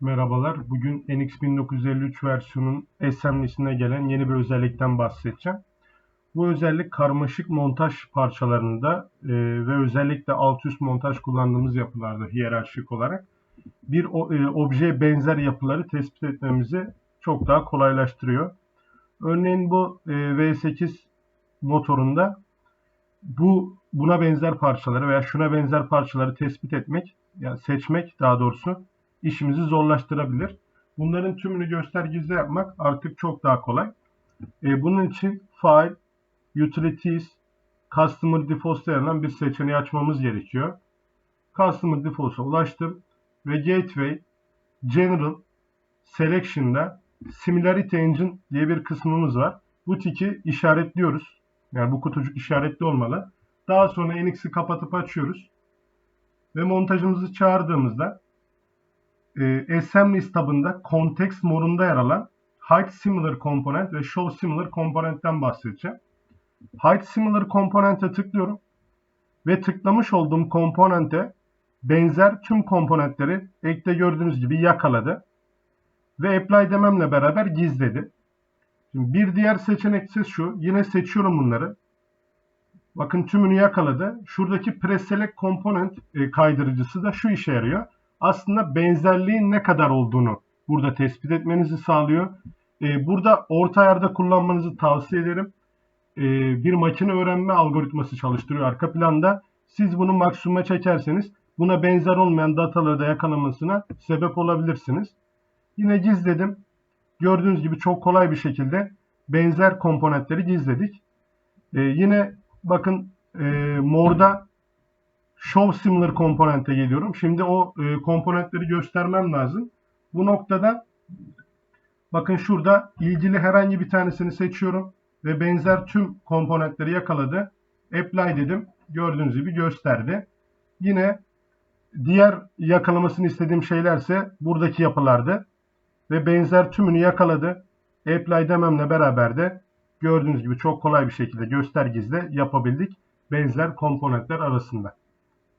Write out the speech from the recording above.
Merhabalar. Bugün NX1953 versiyonun assembly'sine gelen yeni bir özellikten bahsedeceğim. Bu özellik karmaşık montaj parçalarında e, ve özellikle alt üst montaj kullandığımız yapılarda hiyerarşik olarak bir o- e, objeye benzer yapıları tespit etmemizi çok daha kolaylaştırıyor. Örneğin bu e, V8 motorunda bu buna benzer parçaları veya şuna benzer parçaları tespit etmek, yani seçmek daha doğrusu işimizi zorlaştırabilir. Bunların tümünü göstergizde yapmak artık çok daha kolay. E, bunun için File, Utilities, Customer Defaults denilen bir seçeneği açmamız gerekiyor. Customer Defaults'a ulaştım ve Gateway, General, Selection'da Similarity Engine diye bir kısmımız var. Bu tiki işaretliyoruz. Yani bu kutucuk işaretli olmalı. Daha sonra NX'i kapatıp açıyoruz. Ve montajımızı çağırdığımızda e, Assemblies tabında Context modunda yer alan Height Similar Component ve Show Similar Component'ten bahsedeceğim. Height Similar Component'e tıklıyorum ve tıklamış olduğum komponente benzer tüm komponentleri ekte gördüğünüz gibi yakaladı ve apply dememle beraber gizledi. Şimdi bir diğer seçenek ise şu. Yine seçiyorum bunları. Bakın tümünü yakaladı. Şuradaki preselect component e, kaydırıcısı da şu işe yarıyor. Aslında benzerliğin ne kadar olduğunu burada tespit etmenizi sağlıyor. E, burada orta ayarda kullanmanızı tavsiye ederim. E, bir makine öğrenme algoritması çalıştırıyor arka planda. Siz bunu maksimuma çekerseniz buna benzer olmayan dataları da yakalamasına sebep olabilirsiniz. Yine gizledim. Gördüğünüz gibi çok kolay bir şekilde benzer komponentleri gizledik. E, yine bakın e, morda show similar komponente geliyorum. Şimdi o e, komponentleri göstermem lazım. Bu noktada bakın şurada ilgili herhangi bir tanesini seçiyorum ve benzer tüm komponentleri yakaladı. Apply dedim. Gördüğünüz gibi gösterdi. Yine diğer yakalamasını istediğim şeylerse buradaki yapılardı ve benzer tümünü yakaladı. Apply dememle beraber de gördüğünüz gibi çok kolay bir şekilde göstergizle yapabildik benzer komponentler arasında.